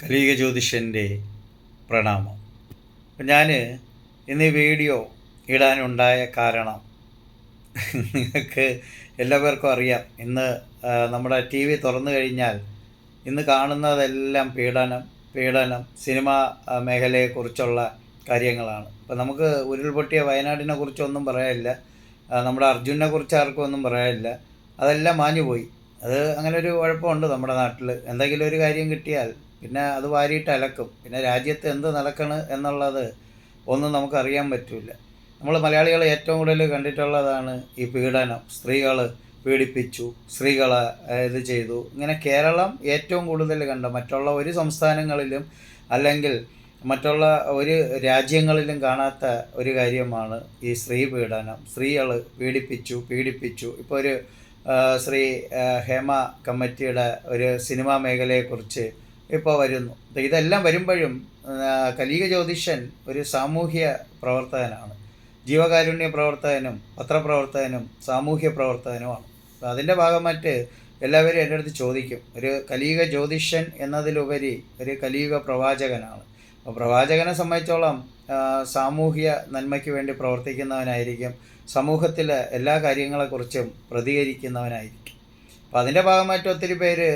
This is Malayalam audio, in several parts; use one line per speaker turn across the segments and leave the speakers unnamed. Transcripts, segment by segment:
കലീക ജ്യോതിഷന്റെ പ്രണാമം ഞാൻ ഇന്ന് ഈ വീഡിയോ ഇടാനുണ്ടായ കാരണം നിങ്ങൾക്ക് എല്ലാവർക്കും അറിയാം. ഇന്ന് നമ്മുടെ ടി വി തുറന്നു കഴിഞ്ഞാൽ ഇന്ന് കാണുന്നതെല്ലാം പീഡനം പീഡനം സിനിമ മേഖലയെക്കുറിച്ചുള്ള കാര്യങ്ങളാണ്. അപ്പം നമുക്ക് ഉരുൾപൊട്ടിയ വയനാടിനെ കുറിച്ചൊന്നും പറയാനില്ല. നമ്മുടെ അർജുനെ കുറിച്ച് ആർക്കും ഒന്നും പറയാനില്ല. അതെല്ലാം മാഞ്ഞുപോയി. അത് അങ്ങനെ ഒരു കുഴപ്പമുണ്ട് നമ്മുടെ നാട്ടിൽ എന്തെങ്കിലും ഒരു കാര്യം കിട്ടിയാൽ പിന്നെ അത് വാരിയിട്ട് അലക്കും. പിന്നെ രാജ്യത്ത് എന്ത് നടക്കണ് എന്നുള്ളത് ഒന്നും നമുക്കറിയാൻ പറ്റില്ല നമ്മൾ മലയാളികൾ ഏറ്റവും കൂടുതൽ കണ്ടിട്ടുള്ളതാണ് ഈ പീഡനം. സ്ത്രീകൾ പീഡിപ്പിച്ചു സ്ത്രീകളെ ഇത് ചെയ്തു. ഇങ്ങനെ കേരളം ഏറ്റവും കൂടുതൽ കണ്ട മറ്റുള്ള ഒരു സംസ്ഥാനങ്ങളിലും അല്ലെങ്കിൽ മറ്റുള്ള ഒരു രാജ്യങ്ങളിലും കാണാത്ത ഒരു കാര്യമാണ് ഈ സ്ത്രീ പീഡനം. സ്ത്രീകൾ പീഡിപ്പിച്ചു പീഡിപ്പിച്ചു. ഇപ്പോൾ ഒരു ശ്രീ ഹേമ കമ്മിറ്റിയുടെ ഒരു സിനിമാ മേഖലയെക്കുറിച്ച് ഇപ്പോൾ വരുന്നു. ഇതെല്ലാം വരുമ്പോഴും കലിക ജ്യോതിഷൻ ഒരു സാമൂഹ്യ പ്രവർത്തകനാണ്. ജീവകാരുണ്യ പ്രവർത്തകനും പത്രപ്രവർത്തകനും സാമൂഹ്യ പ്രവർത്തകനുമാണ്. അപ്പോൾ അതിന്റെ ഭാഗമായിട്ട് എല്ലാവരും എന്റെ അടുത്ത് ചോദിക്കും. ഒരു കലിയുഗ ജ്യോതിഷൻ എന്നതിലുപരി ഒരു കലിയുഗ പ്രവാചകനാണ്. അപ്പോൾ പ്രവാചകനെ സംബന്ധിച്ചോളം സാമൂഹ്യ നന്മയ്ക്ക് വേണ്ടി പ്രവർത്തിക്കുന്നവനായിരിക്കും. സമൂഹത്തിലെ എല്ലാ കാര്യങ്ങളെക്കുറിച്ചും പ്രതികരിക്കുന്നവനായിരിക്കും. അപ്പോൾ അതിന്റെ ഭാഗമായിട്ട് ഒത്തിരി പേര്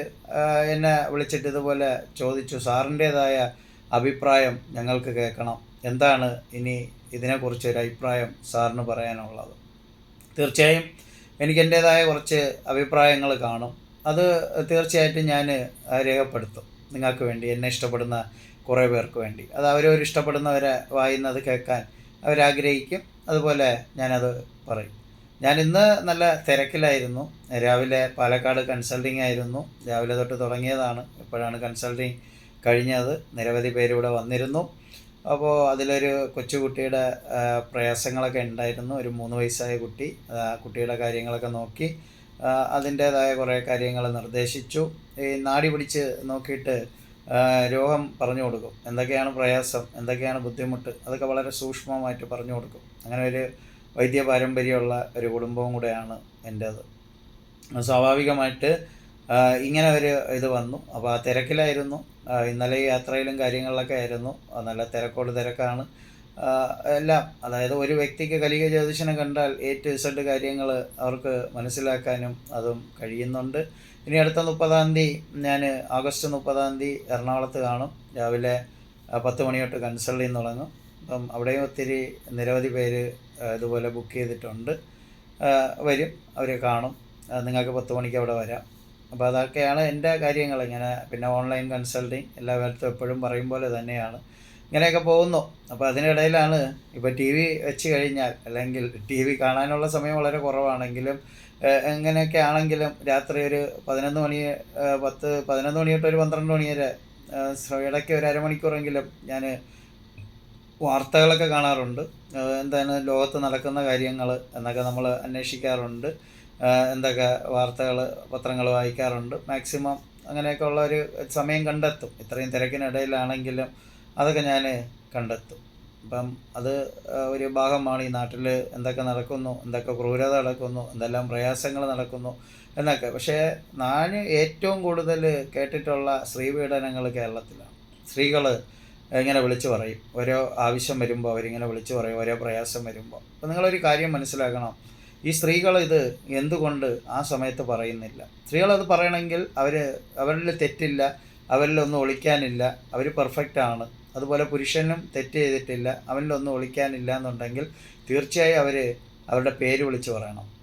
എന്നെ വിളിച്ചിട്ട് ഇതുപോലെ ചോദിച്ചു. സാറിന്റേതായ അഭിപ്രായം ഞങ്ങൾക്ക് കേൾക്കണം. എന്താണ് ഇനി ഇതിനെക്കുറിച്ച് ഒരു അഭിപ്രായം സാറിന് പറയാനുള്ളത്? തീർച്ചയായും എനിക്ക് എന്റേതായ കുറച്ച് അഭിപ്രായങ്ങൾ കാണും. അത് തീർച്ചയായിട്ടും ഞാൻ രേഖപ്പെടുത്തും. നിങ്ങൾക്ക് വേണ്ടി എന്നെ ഇഷ്ടപ്പെടുന്ന കുറേ പേർക്ക് വേണ്ടി. അത് അവരവർ ഇഷ്ടപ്പെടുന്നവരെ വായിന്നത് കേൾക്കാൻ അവരാഗ്രഹിക്കും. അതുപോലെ ഞാനത് പറയും. ഞാൻ ഇന്ന് നല്ല തിരക്കിലായിരുന്നു. രാവിലെ പാലക്കാട് കൺസൾട്ടിംഗ് ആയിരുന്നു. രാവിലെ തൊട്ട് തുടങ്ങിയതാണ്. ഇപ്പോഴാണ് കൺസൾട്ടിങ് കഴിഞ്ഞത്. നിരവധി പേര് ഇവിടെ വന്നിരുന്നു. അപ്പോൾ അതിലൊരു കൊച്ചുകുട്ടിയുടെ പ്രയാസങ്ങളൊക്കെ ഉണ്ടായിരുന്നു. ഒരു മൂന്ന് വയസ്സായ കുട്ടി. കുട്ടിയുടെ കാര്യങ്ങളൊക്കെ നോക്കി അതിന്റേതായ കുറേ കാര്യങ്ങൾ നിർദ്ദേശിച്ചു. ഈ നാടി പിടിച്ച് നോക്കിയിട്ട് രോഗം പറഞ്ഞു കൊടുക്കും. എന്തൊക്കെയാണ് പ്രയാസം? എന്തൊക്കെയാണ് ബുദ്ധിമുട്ട്? അതൊക്കെ വളരെ സൂക്ഷ്മമായിട്ട് പറഞ്ഞു കൊടുക്കും. അങ്ങനെ ഒരു വൈദ്യ പാരമ്പര്യമുള്ള ഒരു കുടുംബവും കൂടെയാണ് എന്റേത്. സ്വാഭാവികമായിട്ട് ഇങ്ങനെ ഒരു ഇത് വന്നു. അപ്പോൾ ആ തിരക്കിലായിരുന്നു. ഇന്നലെ യാത്രയിലും കാര്യങ്ങളിലൊക്കെ ആയിരുന്നു. നല്ല തിരക്കോട് തിരക്കാണ്. എല്ലാം അതായത് ഒരു വ്യക്തിക്ക് കലിക ജ്യോതിഷനെ കണ്ടാൽ എ ടു ഇസഡ് കാര്യങ്ങൾ അവർക്ക് മനസ്സിലാക്കാനും അതും കഴിയുന്നുണ്ട്. ഇനി അടുത്ത മുപ്പതാം തീയതി ഞാൻ ആഗസ്റ്റ് മുപ്പതാം തീയതി എറണാകുളത്ത് കാണും. രാവിലെ പത്ത് മണി തൊട്ട് കൺസൾട്ടിങ് തുടങ്ങും. അപ്പം അവിടെയും ഒത്തിരി നിരവധി പേര് ഇതുപോലെ ബുക്ക് ചെയ്തിട്ടുണ്ട്. വരും. അവർ കാണും. നിങ്ങൾക്ക് പത്ത് മണിക്ക് അവിടെ വരാം. അപ്പോൾ അതൊക്കെയാണ് എന്റെ കാര്യങ്ങൾ. ഇങ്ങനെ പിന്നെ ഓൺലൈൻ കൺസൾട്ടിങ് എല്ലാ കാലത്തും എപ്പോഴും പറയും പോലെ തന്നെയാണ്. ഇങ്ങനെയൊക്കെ പോകുന്നു. അപ്പോൾ അതിനിടയിലാണ് ഇപ്പോൾ ടി വി വെച്ച് കഴിഞ്ഞാൽ അല്ലെങ്കിൽ ടി വി കാണാനുള്ള സമയം വളരെ കുറവാണെങ്കിലും എങ്ങനെയൊക്കെ ആണെങ്കിലും രാത്രി ഒരു പതിനൊന്ന് മണി പത്ത് പതിനൊന്ന് മണി തൊട്ട് ഒരു പന്ത്രണ്ട് മണി വരെ ഇടയ്ക്ക് ഒരു അരമണിക്കൂറെങ്കിലും ഞാൻ വാർത്തകളൊക്കെ കാണാറുണ്ട്. എന്താണ് ലോകത്ത് നടക്കുന്ന കാര്യങ്ങൾ എന്നൊക്കെ നമ്മൾ അന്വേഷിക്കാറുണ്ട്. എന്തൊക്കെ വാർത്തകൾ പത്രങ്ങൾ വായിക്കാറുണ്ട്. മാക്സിമം അങ്ങനെയൊക്കെ ഉള്ള ഒരു സമയം കണ്ടെത്തും. ഇത്രയും തിരക്കിനിടയിലാണെങ്കിലും അതൊക്കെ ഞാൻ കണ്ടെത്തും. അപ്പം അത് ഒരു ഭാഗമാണ് ഈ നാട്ടിൽ എന്തൊക്കെ നടക്കുന്നു എന്തൊക്കെ ക്രൂരത നടക്കുന്നു എന്തെല്ലാം പ്രയാസങ്ങൾ നടക്കുന്നു എന്നൊക്കെ. പക്ഷേ ഞാൻ ഏറ്റവും കൂടുതൽ കേട്ടിട്ടുള്ള സ്ത്രീ പീഡനങ്ങൾ കേരളത്തിലാണ്. സ്ത്രീകൾ ഇങ്ങനെ വിളിച്ചു പറയും. ഓരോ ആവശ്യം വരുമ്പോൾ അവരിങ്ങനെ വിളിച്ചു പറയും. ഓരോ പ്രയാസം വരുമ്പോൾ അപ്പോൾ നിങ്ങളൊരു കാര്യം മനസ്സിലാക്കണം. ഈ സ്ത്രീകൾ ഇത് എന്തുകൊണ്ട് ആ സമയത്ത് പറയുന്നില്ല? സ്ത്രീകളത് പറയണമെങ്കിൽ അവർ അവരിൽ തെറ്റില്ല അവരിലൊന്നും ഒളിക്കാനില്ല. അവർ പെർഫെക്റ്റ് ആണ്. അതുപോലെ പുരുഷനും തെറ്റ് ചെയ്തിട്ടില്ല. അവനിലൊന്നും ഒളിക്കാനില്ല എന്നുണ്ടെങ്കിൽ തീർച്ചയായും അവർ അവരുടെ പേര് വിളിച്ച് പറയണം.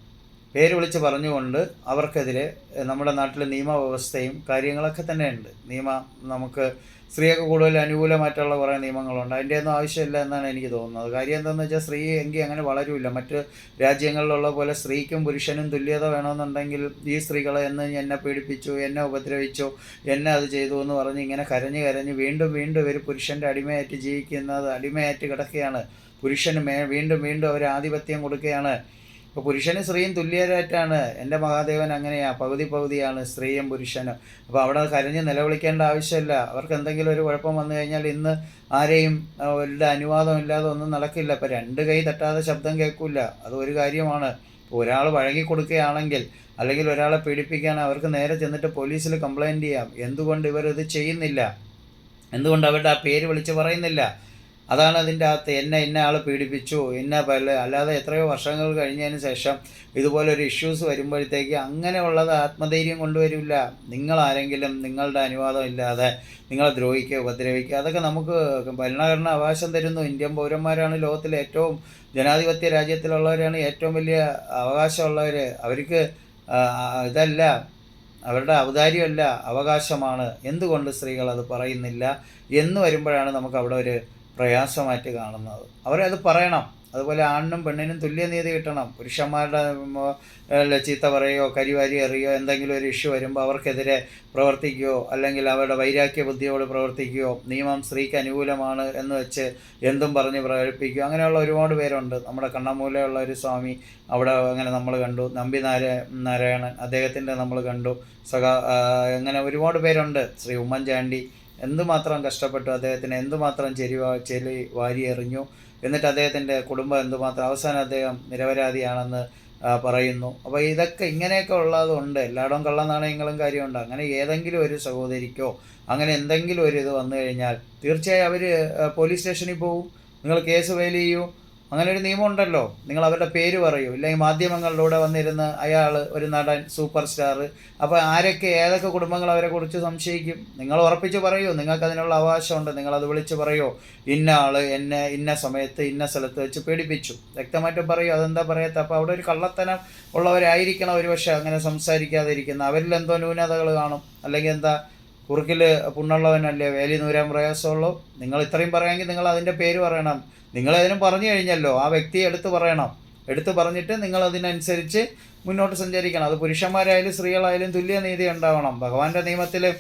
പേര് വിളിച്ച് പറഞ്ഞുകൊണ്ട് അവർക്കെതിരെ നമ്മുടെ നാട്ടിലെ നിയമവ്യവസ്ഥയും കാര്യങ്ങളൊക്കെ തന്നെയുണ്ട്. നിയമം നമുക്ക് സ്ത്രീയൊക്കെ കൂടുതൽ അനുകൂലമായിട്ടുള്ള കുറേ നിയമങ്ങളുണ്ട്. അതിന്റെ ഒന്നും ആവശ്യമില്ല എന്നാണ് എനിക്ക് തോന്നുന്നത്. കാര്യം എന്താണെന്ന് വെച്ചാൽ സ്ത്രീ എങ്കിൽ അങ്ങനെ വളരില്ല മറ്റ് രാജ്യങ്ങളിലുള്ള പോലെ സ്ത്രീക്കും പുരുഷനും തുല്യത വേണമെന്നുണ്ടെങ്കിൽ ഈ സ്ത്രീകളെ എന്ന് എന്നെ പീഡിപ്പിച്ചു എന്നെ ഉപദ്രവിച്ചു എന്നെ അത് ചെയ്തു എന്ന് പറഞ്ഞ് ഇങ്ങനെ കരഞ്ഞ് കരഞ്ഞ് വീണ്ടും വീണ്ടും ഒരു പുരുഷന്റെ അടിമയായിട്ട് ജീവിക്കുന്നത് അടിമയായിട്ട് കിടക്കുകയാണ്. പുരുഷന് മേ വീണ്ടും വീണ്ടും അവർ ആധിപത്യം കൊടുക്കുകയാണ്. ഇപ്പോൾ പുരുഷനും സ്ത്രീയും തുല്യരായിട്ടാണ്. എന്റെ മഹാദേവൻ അങ്ങനെയാണ് പകുതി പകുതിയാണ് സ്ത്രീയും പുരുഷനും. അപ്പോൾ അവിടെ കരഞ്ഞ് നിലവിളിക്കേണ്ട ആവശ്യമില്ല. അവർക്ക് എന്തെങ്കിലും ഒരു കുഴപ്പം വന്നു കഴിഞ്ഞാൽ ഇന്ന് ആരെയും ഒരു അനുവാദമില്ലാതെ ഒന്നും നടക്കില്ല. ഇപ്പോൾ രണ്ട് കൈ തട്ടാതെ ശബ്ദം കേൾക്കില്ല അത് ഒരു കാര്യമാണ്. ഒരാൾ വഴങ്ങി കൊടുക്കുകയാണെങ്കിൽ അല്ലെങ്കിൽ ഒരാളെ പീഡിപ്പിക്കാൻ അവർക്ക് നേരെ ചെന്നിട്ട് പോലീസിൽ കംപ്ലൈന്റ് ചെയ്യാം. എന്തുകൊണ്ട് ഇവരത് ചെയ്യുന്നില്ല? എന്തുകൊണ്ട് അവരുടെ ആ പേര് വിളിച്ച് പറയുന്നില്ല? അതാണ് അതിന്റെ അകത്ത് എന്നെ ഇന്ന ആൾ പീഡിപ്പിച്ചു ഇന്ന പല അല്ലാതെ എത്രയോ വർഷങ്ങൾ കഴിഞ്ഞതിന് ശേഷം ഇതുപോലൊരു ഇഷ്യൂസ് വരുമ്പോഴത്തേക്ക് അങ്ങനെയുള്ളത് ആത്മധൈര്യം കൊണ്ടുവരില്ല. നിങ്ങളാരെങ്കിലും നിങ്ങളുടെ അനുവാദം ഇല്ലാതെ നിങ്ങളെ ദ്രോഹിക്കുക ഉപദ്രവിക്കുക. അതൊക്കെ നമുക്ക് ഭരണഘടന അവകാശം തരുന്നു. ഇന്ത്യൻ പൗരന്മാരാണ് ലോകത്തിലെ ഏറ്റവും ജനാധിപത്യ രാജ്യത്തിലുള്ളവരാണ് ഏറ്റവും വലിയ അവകാശമുള്ളവർ അവർക്ക് ഇതല്ല. അവരുടെ ഔദാര്യമല്ല അവകാശമാണ്. എന്തുകൊണ്ട് സ്ത്രീകൾ അത് പറയുന്നില്ല? എന്ന് വരുമ്പോഴാണ് നമുക്ക് അവിടെ ഒരു പ്രയാസമായിട്ട് കാണുന്നത്. അവരത് പറയണം. അതുപോലെ ആണിനും പെണ്ണിനും തുല്യനീതി കിട്ടണം. പുരുഷന്മാരുടെ ചീത്ത പറയുകയോ കരിവാരി എറിയോ എന്തെങ്കിലും ഒരു ഇഷ്യൂ വരുമ്പോൾ അവർക്കെതിരെ പ്രവർത്തിക്കുകയോ അല്ലെങ്കിൽ അവരുടെ വൈരാഗ്യ ബുദ്ധിയോട് പ്രവർത്തിക്കുകയോ നിയമം സ്ത്രീക്ക് അനുകൂലമാണ് എന്ന് വെച്ച് എന്തും പറഞ്ഞ് പ്രകടിപ്പിക്കുകയോ അങ്ങനെയുള്ള ഒരുപാട് പേരുണ്ട്. നമ്മുടെ കണ്ണമൂലയുള്ള ഒരു സ്വാമി അവിടെ അങ്ങനെ നമ്മൾ കണ്ടു. നമ്പി നാരായ നാരായണൻ അദ്ദേഹത്തിന്റെ നമ്മൾ കണ്ടു. സഖാ അങ്ങനെ ഒരുപാട് പേരുണ്ട്. ശ്രീ ഉമ്മൻചാണ്ടി എന്തുമാത്രം കഷ്ടപ്പെട്ടു അദ്ദേഹത്തിന് എന്തുമാത്രം ചെരിവ ചെലി വാരി എറിഞ്ഞു എന്നിട്ട് അദ്ദേഹത്തിന്റെ കുടുംബം എന്തുമാത്രം അവസാനം അദ്ദേഹം നിരപരാധിയാണെന്ന് പറയുന്നു. അപ്പോൾ ഇതൊക്കെ ഇങ്ങനെയൊക്കെ ഉള്ളതുകൊണ്ട് എല്ലായിടവും കള്ളനാണയങ്ങളും കാര്യമുണ്ട്. അങ്ങനെ ഏതെങ്കിലും ഒരു സഹോദരിക്കോ അങ്ങനെ എന്തെങ്കിലും ഒരു ഇത് വന്നു കഴിഞ്ഞാൽ തീർച്ചയായും അവർ പോലീസ് സ്റ്റേഷനിൽ പോകും നിങ്ങൾ കേസ് ഫയൽ ചെയ്യൂ. അങ്ങനെ ഒരു നിയമം ഉണ്ടല്ലോ നിങ്ങൾ അവരുടെ പേര് പറയൂ. ഇല്ലെങ്കിൽ മാധ്യമങ്ങളിലൂടെ വന്നിരുന്ന് അയാൾ ഒരു നടൻ സൂപ്പർ സ്റ്റാർ അപ്പോൾ ആരൊക്കെ ഏതൊക്കെ കുടുംബങ്ങൾ അവരെ കുറിച്ച് സംശയിക്കും? നിങ്ങൾ ഉറപ്പിച്ച് പറയൂ. നിങ്ങൾക്ക് അതിനുള്ള അവകാശമുണ്ട്. നിങ്ങളത് വിളിച്ച് പറയോ. ഇന്ന ആൾ എന്നെ ഇന്ന സമയത്ത് ഇന്ന സ്ഥലത്ത് വെച്ച് പീഡിപ്പിച്ചു വ്യക്തമായിട്ട് പറയൂ. അതെന്താ പറയാത്ത? അപ്പോൾ അവിടെ ഒരു കള്ളത്തനം ഉള്ളവരായിരിക്കണം ഒരുപക്ഷെ അങ്ങനെ സംസാരിക്കാതിരിക്കുന്ന. അവരിൽ എന്തോ ന്യൂനതകൾ കാണും. അല്ലെങ്കിൽ എന്താ കുറുക്കിൽ പുണ്ണുള്ളവനല്ലേ വേലി നൂരാൻ പ്രയാസമുള്ളൂ. നിങ്ങൾ ഇത്രയും പറയാമെങ്കിൽ നിങ്ങൾ അതിന്റെ പേര് പറയണം. നിങ്ങൾ നിങ്ങളതിനും പറഞ്ഞു കഴിഞ്ഞല്ലോ ആ വ്യക്തിയെ എടുത്ത് പറയണം. എടുത്തു പറഞ്ഞിട്ട് നിങ്ങൾ അതിനനുസരിച്ച് മുന്നോട്ട് സഞ്ചരിക്കണം. അത് പുരുഷന്മാരായാലും സ്ത്രീകളായാലും തുല്യ നീതി ഉണ്ടാവണം. ഭഗവാന്റെ നിയമത്തിൽ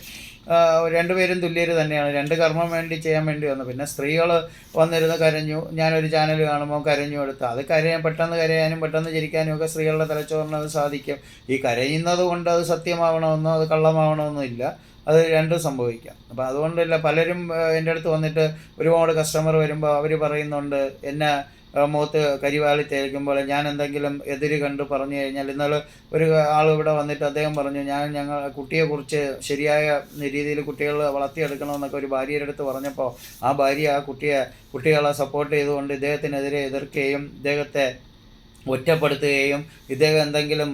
രണ്ടുപേരും തുല്യർ തന്നെയാണ്. രണ്ട് കർമ്മം വേണ്ടി ചെയ്യാൻ വേണ്ടി വന്നു. പിന്നെ സ്ത്രീകൾ വന്നിരുന്ന് കരഞ്ഞു. ഞാനൊരു ചാനൽ കാണുമ്പോൾ കരഞ്ഞു എടുത്ത് അത് കരയാൻ പെട്ടെന്ന് കരയാനും പെട്ടെന്ന് ചിരിക്കാനും ഒക്കെ സ്ത്രീകളുടെ തലച്ചോറിന് അത് സാധിക്കും. ഈ കരയുന്നത് കൊണ്ട് അത് സത്യമാവണമെന്നോ അത് കള്ളമാവണമെന്നോ ഇല്ല. അത് രണ്ടും സംഭവിക്കാം. അപ്പോൾ അതുകൊണ്ടല്ല പലരും എന്റെ അടുത്ത് വന്നിട്ട് ഒരുപാട് കസ്റ്റമർ വരുമ്പോൾ അവർ പറയുന്നുണ്ട് എന്നെ മുഖത്ത് കരിവാളി തേക്കുമ്പോൾ ഞാൻ എന്തെങ്കിലും എതിര് കണ്ട് പറഞ്ഞു കഴിഞ്ഞാൽ ഇന്നലെ ഒരു ആൾ ഇവിടെ വന്നിട്ട് അദ്ദേഹം പറഞ്ഞു ഞാൻ ഞങ്ങൾ കുട്ടിയെക്കുറിച്ച് ശരിയായ രീതിയിൽ കുട്ടികൾ വളർത്തിയെടുക്കണമെന്നൊക്കെ ഒരു ഭാര്യയുടെ അടുത്ത് പറഞ്ഞപ്പോൾ ആ ഭാര്യ ആ കുട്ടിയെ കുട്ടികളെ സപ്പോർട്ട് ചെയ്തുകൊണ്ട് ഇദ്ദേഹത്തിനെതിരെ എതിർക്കുകയും ഇദ്ദേഹത്തെ ഒറ്റപ്പെടുത്തുകയും ഇദ്ദേഹം എന്തെങ്കിലും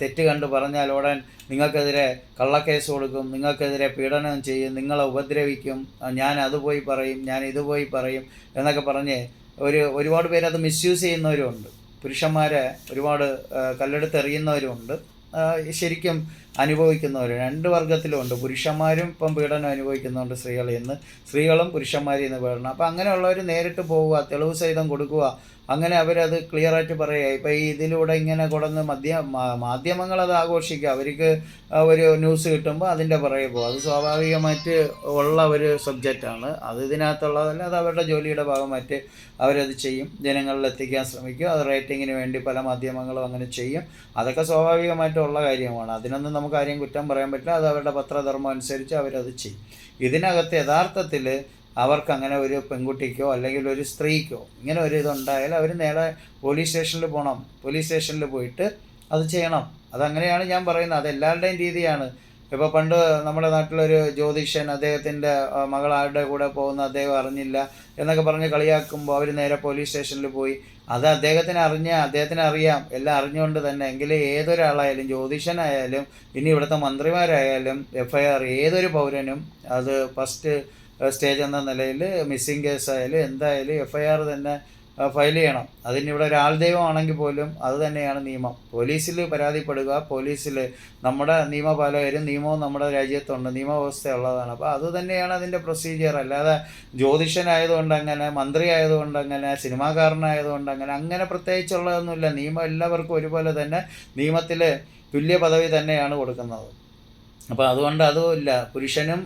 തെറ്റ് കണ്ട് പറഞ്ഞാൽ ഉടൻ നിങ്ങൾക്കെതിരെ കള്ളക്കേസ് കൊടുക്കും നിങ്ങൾക്കെതിരെ പീഡനം ചെയ്യും നിങ്ങളെ ഉപദ്രവിക്കും ഞാൻ അത് പോയി പറയും ഞാൻ ഇത് പോയി പറയും എന്നൊക്കെ പറഞ്ഞ് ഒരു ഒരുപാട് പേര് അത് മിസ്യൂസ് ചെയ്യുന്നവരുമുണ്ട്. പുരുഷന്മാരെ ഒരുപാട് കല്ലെടുത്തെറിയുന്നവരുമുണ്ട്. ശരിക്കും അനുഭവിക്കുന്നവർ രണ്ട് വർഗത്തിലുമുണ്ട്. പുരുഷന്മാരും ഇപ്പം പീഡനം അനുഭവിക്കുന്നുണ്ട് സ്ത്രീകളിൽ നിന്ന് സ്ത്രീകളും പുരുഷന്മാരിൽ നിന്ന് പീഡനം. അപ്പം അങ്ങനെയുള്ളവർ നേരിട്ട് പോവുക തെളിവ് സഹിതം കൊടുക്കുക. അങ്ങനെ അവരത് ക്ലിയറായിട്ട് പറയുക. ഇപ്പം ഈ ഇതിലൂടെ ഇങ്ങനെ കൊടുന്ന് മധ്യ മാധ്യമങ്ങൾ അത് ആഘോഷിക്കുക. അവർക്ക് ഒരു ന്യൂസ് കിട്ടുമ്പോൾ അതിന്റെ പുറകെ പോകും അത് സ്വാഭാവികമായിട്ട് ഉള്ള ഒരു സബ്ജക്റ്റാണ് അത് ഇതിനകത്തുള്ളതല്ല അത് അവരുടെ ജോലിയുടെ ഭാഗമായിട്ട് അവരത് ചെയ്യും. ജനങ്ങളിൽ എത്തിക്കാൻ ശ്രമിക്കും അത് റേറ്റിങ്ങിന് വേണ്ടി പല മാധ്യമങ്ങളും അങ്ങനെ ചെയ്യും. അതൊക്കെ സ്വാഭാവികമായിട്ടുള്ള കാര്യമാണ്. അതിനൊന്നും നമുക്ക് ആരെയും കുറ്റം പറയാൻ പറ്റില്ല. അത് അവരുടെ പത്രധർമ്മം അനുസരിച്ച് അവരത് ചെയ്യും. ഇതിനകത്ത് യഥാർത്ഥത്തിൽ അവർക്ക് അങ്ങനെ ഒരു പെൺകുട്ടിക്കോ അല്ലെങ്കിൽ ഒരു സ്ത്രീക്കോ ഇങ്ങനെ ഒരു ഇതുണ്ടായാൽ അവർ നേരെ പോലീസ് സ്റ്റേഷനിൽ പോകണം. പോലീസ് സ്റ്റേഷനിൽ പോയിട്ട് അത് ചെയ്യണം. അതങ്ങനെയാണ് ഞാൻ പറയുന്നത്. അത് എല്ലാവരുടെയും രീതിയാണ്. ഇപ്പോൾ പണ്ട് നമ്മുടെ നാട്ടിലൊരു ജ്യോതിഷൻ അദ്ദേഹത്തിന്റെ മകളാരുടെ കൂടെ പോകുന്ന അദ്ദേഹം അറിഞ്ഞില്ല എന്നൊക്കെ പറഞ്ഞ് കളിയാക്കുമ്പോൾ അവർ നേരെ പോലീസ് സ്റ്റേഷനിൽ പോയി അത് അദ്ദേഹത്തിന് അറിഞ്ഞ അദ്ദേഹത്തിന് അറിയാം. എല്ലാം അറിഞ്ഞുകൊണ്ട് തന്നെ എങ്കിൽ ഏതൊരാളായാലും ജ്യോതിഷനായാലും ഇനി ഇവിടുത്തെ മന്ത്രിമാരായാലും എഫ് ഐ ആർ ഏതൊരു പൗരനും അത് ഫസ്റ്റ് സ്റ്റേജ് എന്ന നിലയിൽ മിസ്സിംഗ് കേസ് ആയാലും എന്തായാലും എഫ് ഐ ആർ തന്നെ ഫയൽ ചെയ്യണം. അതിന് ഇവിടെ ഒരാൾ ദൈവമാണെങ്കിൽ പോലും അത് തന്നെയാണ് നിയമം. പോലീസിൽ പരാതിപ്പെടുക പോലീസിൽ നമ്മുടെ നിയമപാലകരും നിയമവും നമ്മുടെ രാജ്യത്തുണ്ട് നിയമവ്യവസ്ഥ ഉള്ളതാണ് അപ്പോൾ അത് തന്നെയാണ് അതിന്റെ പ്രൊസീജിയർ അല്ലാതെ ജ്യോതിഷനായതുകൊണ്ട് അങ്ങനെ മന്ത്രി ആയതുകൊണ്ട് അങ്ങനെ സിനിമാകാരനായതുകൊണ്ട് അങ്ങനെ അങ്ങനെ പ്രത്യേകിച്ചുള്ളതൊന്നുമില്ല. നിയമം എല്ലാവർക്കും ഒരുപോലെ തന്നെ നിയമത്തിൽ തുല്യ പദവി തന്നെയാണ് കൊടുക്കുന്നത്. അപ്പോൾ അതുകൊണ്ട് അതുമില്ല. പുരുഷനും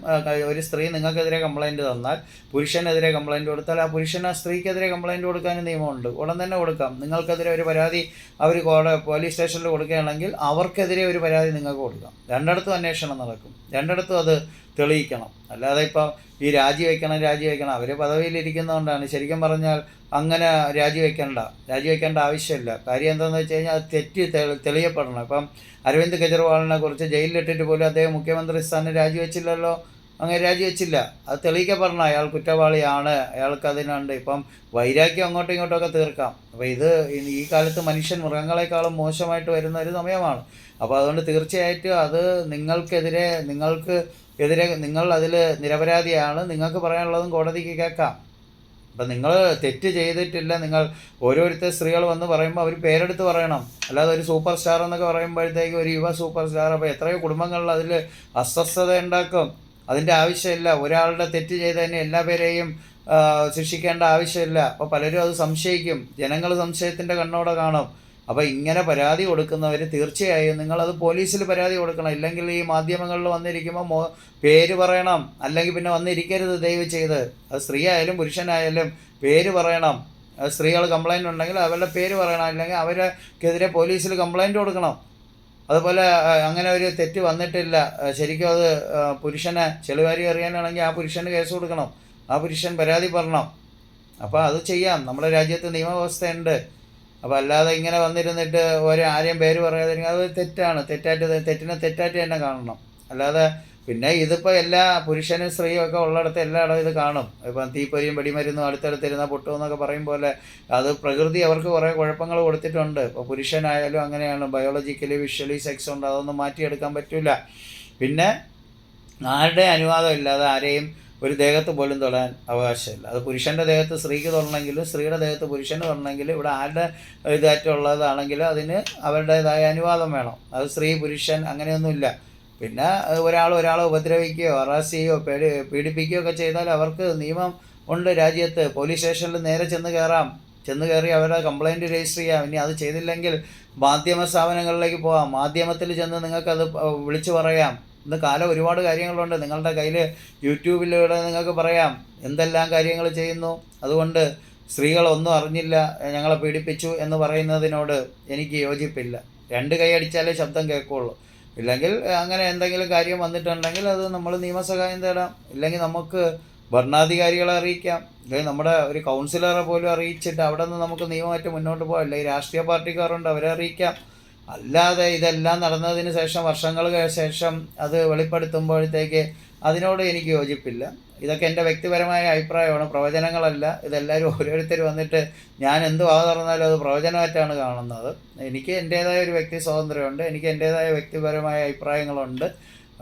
ഒരു സ്ത്രീ നിങ്ങൾക്കെതിരെ കംപ്ലൈന്റ് തന്നാൽ പുരുഷനെതിരെ കംപ്ലൈന്റ് കൊടുത്താൽ ആ പുരുഷൻ ആ സ്ത്രീക്കെതിരെ കംപ്ലൈന്റ് കൊടുക്കാനും നിയമമുണ്ട്. ഉടൻ തന്നെ കൊടുക്കാം. നിങ്ങൾക്കെതിരെ ഒരു പരാതി അവർ കോട പോലീസ് സ്റ്റേഷനിൽ കൊടുക്കുകയാണെങ്കിൽ അവർക്കെതിരെ ഒരു പരാതി നിങ്ങൾക്ക് കൊടുക്കാം. രണ്ടിടത്തും അന്വേഷണം നടക്കും. രണ്ടിടത്തും അത് തെളിയിക്കണം. അല്ലാതെ ഇപ്പോൾ ഈ രാജിവെക്കണം രാജിവെക്കണം അവർ പദവിയിലിരിക്കുന്നതുകൊണ്ടാണ്. ശരിക്കും പറഞ്ഞാൽ അങ്ങനെ രാജിവെക്കേണ്ട രാജിവെക്കേണ്ട ആവശ്യമില്ല. കാര്യം എന്താണെന്ന് വെച്ച് കഴിഞ്ഞാൽ അത് തെറ്റ് തെളിയപ്പെടണം. ഇപ്പം അരവിന്ദ് കെജ്രിവാളിനെ കുറിച്ച് ജയിലിലിട്ടിട്ട് പോലും അദ്ദേഹം മുഖ്യമന്ത്രി സ്ഥാനം രാജിവെച്ചില്ലല്ലോ അങ്ങനെ രാജിവെച്ചില്ല അത് തെളിയിക്കപ്പെടണം. അയാൾ കുറ്റവാളിയാണ്. അയാൾക്ക് അതിനുണ്ട്. ഇപ്പം വൈരാഗ്യം അങ്ങോട്ടും ഇങ്ങോട്ടും ഒക്കെ തീർക്കാം. അപ്പോൾ ഇത് ഈ കാലത്ത് മനുഷ്യൻ മൃഗങ്ങളെക്കാളും മോശമായിട്ട് വരുന്ന ഒരു സമയമാണ്. അപ്പോൾ അതുകൊണ്ട് തീർച്ചയായിട്ടും അത് നിങ്ങൾക്കെതിരെ നിങ്ങൾക്ക് എതിരെ നിങ്ങൾ അതിൽ നിരപരാധിയാണ്. നിങ്ങൾക്ക് പറയാനുള്ളതും കോടതിക്ക് കേൾക്കാം. അപ്പം നിങ്ങൾ തെറ്റ് ചെയ്തിട്ടില്ല. നിങ്ങൾ ഓരോരുത്തർ സ്ത്രീകൾ വന്ന് പറയുമ്പോൾ അവർ പേരെടുത്ത് പറയണം. അല്ലാതെ ഒരു സൂപ്പർ സ്റ്റാർ എന്നൊക്കെ പറയുമ്പോഴത്തേക്ക് ഒരു യുവ സൂപ്പർ സ്റ്റാർ. അപ്പോൾ എത്രയോ കുടുംബങ്ങളിൽ അതിൽ അസ്വസ്ഥത ഉണ്ടാക്കും. അതിന്റെ ആവശ്യമില്ല. ഒരാളുടെ തെറ്റ് ചെയ്തതിന് എല്ലാ പേരെയും ശിക്ഷിക്കേണ്ട ആവശ്യമില്ല. അപ്പോൾ പലരും അത് സംശയിക്കും. ജനങ്ങൾ സംശയത്തിന്റെ കണ്ണോടെ കാണും. അപ്പോൾ ഇങ്ങനെ പരാതി കൊടുക്കുന്നവർ തീർച്ചയായും നിങ്ങളത് പോലീസിൽ പരാതി കൊടുക്കണം. ഇല്ലെങ്കിൽ ഈ മാധ്യമങ്ങളിൽ വന്നിരിക്കുമ്പോൾ പേര് പറയണം. അല്ലെങ്കിൽ പിന്നെ വന്നിരിക്കരുത് ദയവ് ചെയ്ത്. അത് സ്ത്രീ ആയാലും പുരുഷനായാലും പേര് പറയണം. സ്ത്രീകൾ കംപ്ലൈന്റ് ഉണ്ടെങ്കിൽ അവരുടെ പേര് പറയണം. അല്ലെങ്കിൽ അവർക്കെതിരെ പോലീസിൽ കംപ്ലൈന്റ് കൊടുക്കണം. അതുപോലെ അങ്ങനെ ഒരു തെറ്റ് വന്നിട്ടില്ല. ശരിക്കും അത് പുരുഷനെ ചെളിവാരി അറിയാനാണെങ്കിൽ ആ പുരുഷന് കേസ് കൊടുക്കണം. ആ പുരുഷൻ പരാതി പറയണം. അപ്പോൾ അത് ചെയ്യാം. നമ്മുടെ രാജ്യത്ത് നിയമവ്യവസ്ഥയുണ്ട്. അപ്പോൾ അല്ലാതെ ഇങ്ങനെ വന്നിരുന്നിട്ട് ഒരു ആരെയും പേര് പറയാതിരിക്കുക അത് തെറ്റാണ്. തെറ്റായിട്ട് തെറ്റിനെ തെറ്റായിട്ട് തന്നെ കാണണം. അല്ലാതെ പിന്നെ ഇതിപ്പോൾ എല്ലാ പുരുഷനും സ്ത്രീയും ഒക്കെ ഉള്ളിടത്ത് എല്ലായിടവും ഇത് കാണും. ഇപ്പം തീപ്പൊരിയും വെടിമരുന്നും അടുത്തടുത്തിരുന്ന പൊട്ടും എന്നൊക്കെ പറയും പോലെ അത് പ്രകൃതി അവർക്ക് കുറേ കുഴപ്പങ്ങൾ കൊടുത്തിട്ടുണ്ട്. ഇപ്പോൾ പുരുഷനായാലും അങ്ങനെയാണ്. ബയോളജിക്കലി വിഷ്വലി സെക്സ് ഉണ്ട്. അതൊന്നും മാറ്റിയെടുക്കാൻ പറ്റില്ല പിന്നെ ആരുടെ അനുവാദം ഇല്ലാതെ ആരെയും ഒരു ദേഹത്ത് പോലും തൊടാൻ അവകാശമില്ല. അത് പുരുഷന്റെ ദേഹത്ത് സ്ത്രീക്ക് തൊടണമെങ്കിലും സ്ത്രീയുടെ ദേഹത്ത് പുരുഷന് തൊടണമെങ്കിലും ഇവിടെ ആരുടെ ഇതായിട്ടുള്ളതാണെങ്കിലും അതിന് അവരുടേതായ അനുവാദം വേണം. അത് സ്ത്രീ പുരുഷൻ അങ്ങനെയൊന്നുമില്ല. പിന്നെ ഒരാൾ ഒരാളെ ഉപദ്രവിക്കുകയോ അറാസ് ചെയ്യുകയോ പേടി പീഡിപ്പിക്കുകയോ ഒക്കെ ചെയ്താൽ അവർക്ക് നിയമം ഉണ്ട് രാജ്യത്ത്. പോലീസ് സ്റ്റേഷനിൽ നേരെ ചെന്ന് കയറാം ചെന്ന് കയറി അവരുടെ കംപ്ലൈന്റ് രജിസ്റ്റർ ചെയ്യാം. ഇനി അത് ചെയ്തില്ലെങ്കിൽ മാധ്യമ സ്ഥാപനങ്ങളിലേക്ക് പോകാം മാധ്യമത്തിൽ ചെന്ന് നിങ്ങൾക്കത് വിളിച്ചു പറയാം. ഇന്ന് കാലം ഒരുപാട് കാര്യങ്ങളുണ്ട്. നിങ്ങളുടെ കയ്യിൽ യൂട്യൂബിലൂടെ നിങ്ങൾക്ക് പറയാം. എന്തെല്ലാം കാര്യങ്ങൾ ചെയ്യുന്നു? അതുകൊണ്ട് സ്ത്രീകളൊന്നും അറിഞ്ഞില്ല ഞങ്ങളെ പീഡിപ്പിച്ചു എന്ന് പറയുന്നതിനോട് എനിക്ക് യോജിപ്പില്ല. രണ്ട് കൈ അടിച്ചാലേ ശബ്ദം കേൾക്കുള്ളൂ. ഇല്ലെങ്കിൽ അങ്ങനെ എന്തെങ്കിലും കാര്യം വന്നിട്ടുണ്ടെങ്കിൽ അത് നമ്മൾ നിയമസഹായം തേടാം. ഇല്ലെങ്കിൽ നമുക്ക് ഭരണാധികാരികളെ അറിയിക്കാം. അല്ലെങ്കിൽ നമ്മുടെ ഒരു കൗൺസിലറെ പോലും അറിയിച്ചിട്ട് അവിടെ നിന്ന് നമുക്ക് നിയമമായിട്ട് മുന്നോട്ട് പോകാം. അല്ലെങ്കിൽ രാഷ്ട്രീയ പാർട്ടിക്കാരുണ്ട് അവരെ അറിയിക്കാം. അല്ലാതെ ഇതെല്ലാം നടന്നതിന് ശേഷം വർഷങ്ങൾ ശേഷം അത് വെളിപ്പെടുത്തുമ്പോഴത്തേക്ക് അതിനോട് എനിക്ക് യോജിപ്പില്ല. ഇതൊക്കെ എന്റെ വ്യക്തിപരമായ അഭിപ്രായമാണ്. പ്രവചനങ്ങളല്ല. ഇതെല്ലാവരും ഓരോരുത്തർ വന്നിട്ട് ഞാൻ എന്ത് വാ തുറന്നാലും അത് പ്രവചനമായിട്ടാണ് കാണുന്നത്. എനിക്ക് എന്റേതായ ഒരു വ്യക്തി സ്വാതന്ത്ര്യമുണ്ട്. എനിക്ക് എന്റേതായ വ്യക്തിപരമായ അഭിപ്രായങ്ങളുണ്ട്.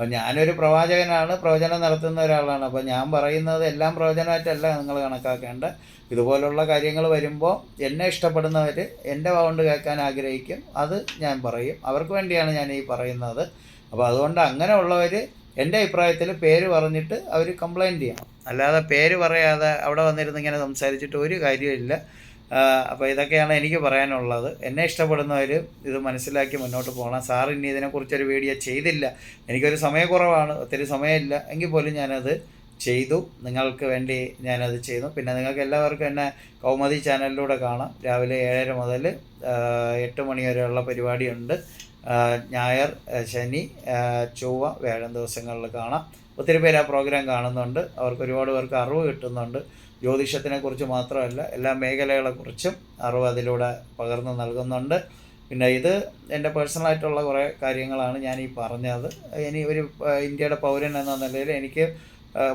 ഞാനൊരു പ്രവാചകനാണ് പ്രവചനം നടത്തുന്ന ഒരാളാണ്. അപ്പോൾ ഞാൻ പറയുന്നത് എല്ലാം പ്രവചനമായിട്ടല്ല നിങ്ങൾ കണക്കാക്കേണ്ട. ഇതുപോലുള്ള കാര്യങ്ങൾ വരുമ്പോൾ എന്നെ ഇഷ്ടപ്പെടുന്നവർ എന്റെ വാഗൊണ്ട് കേൾക്കാൻ ആഗ്രഹിക്കും. അത് ഞാൻ പറയും. അവർക്ക് വേണ്ടിയാണ് ഞാൻ ഈ പറയുന്നത്. അപ്പോൾ അതുകൊണ്ട് അങ്ങനെയുള്ളവർ എന്റെ അഭിപ്രായത്തിൽ പേര് പറഞ്ഞിട്ട് അവർ കംപ്ലയിന്റ് ചെയ്യണം. അല്ലാതെ പേര് പറയാതെ അവിടെ വന്നിരുന്ന് ഇങ്ങനെ സംസാരിച്ചിട്ട് ഒരു കാര്യമില്ല അപ്പോൾ ഇതൊക്കെയാണ് എനിക്ക് പറയാനുള്ളത്. എന്നെ ഇഷ്ടപ്പെടുന്നവർ ഇത് മനസ്സിലാക്കി മുന്നോട്ട് പോകണം. സാർ ഇനി ഇതിനെക്കുറിച്ചൊരു വീഡിയോ ചെയ്തില്ല. എനിക്കൊരു സമയക്കുറവാണ് ഒത്തിരി സമയമില്ല. എങ്കിൽ പോലും ഞാനത് ചെയ്തു. നിങ്ങൾക്ക് വേണ്ടി ഞാനത് ചെയ്തു പിന്നെ നിങ്ങൾക്ക് എല്ലാവർക്കും എന്നെ കൗമതി ചാനലിലൂടെ കാണാം. രാവിലെ ഏഴര മുതൽ എട്ട് മണി വരെയുള്ള പരിപാടിയുണ്ട്. ഞായർ ശനി ചൊവ്വ വ്യാഴം ദിവസങ്ങളിൽ കാണാം. ഒത്തിരി പേര് ആ പ്രോഗ്രാം കാണുന്നുണ്ട്. അവർക്ക് ഒരുപാട് പേർക്ക് അറിവ് കിട്ടുന്നുണ്ട്. ജ്യോതിഷത്തിനെ കുറിച്ച് മാത്രമല്ല എല്ലാ മേഖലകളെക്കുറിച്ചും അറിവ് അതിലൂടെ പകർന്നു നൽകുന്നുണ്ട്. പിന്നെ ഇത് എന്റെ പേഴ്സണലായിട്ടുള്ള കുറേ കാര്യങ്ങളാണ് ഞാൻ ഈ പറഞ്ഞത്. ഇനി ഒരു ഇന്ത്യയുടെ പൗരൻ എന്ന നിലയിൽ എനിക്ക്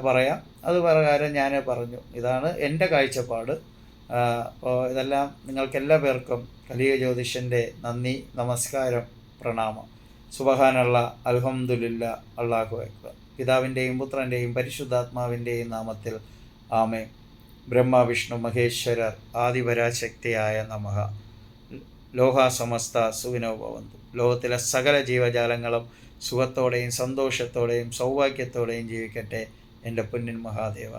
പറയാം. അത് പ്രകാരം ഞാൻ പറഞ്ഞു. ഇതാണ് എന്റെ കാഴ്ചപ്പാട്. അപ്പോൾ ഇതെല്ലാം നിങ്ങൾക്ക് എല്ലാ പേർക്കും കലിയ ജ്യോതിഷന്റെ നന്ദി നമസ്കാരം പ്രണാമം. സുബഹാനുള്ള അൽഹംദുലില്ല അള്ളാഹു അക്ബർ. പിതാവിന്റെയും പുത്രന്റെയും പരിശുദ്ധാത്മാവിന്റെയും നാമത്തിൽ ആമേ ബ്രഹ്മ വിഷ്ണു മഹേശ്വരർ ആദിപരാശക്തിയായ നമഹ ലോഹാസമസ്ത സുവിനോഭവന്തു ലോകത്തിലെ സകല ജീവജാലങ്ങളും സുഖത്തോടെയും സന്തോഷത്തോടെയും സൗഭാഗ്യത്തോടെയും ജീവിക്കട്ടെ എന്റെ പൊന്നിൻ മഹാദേവ.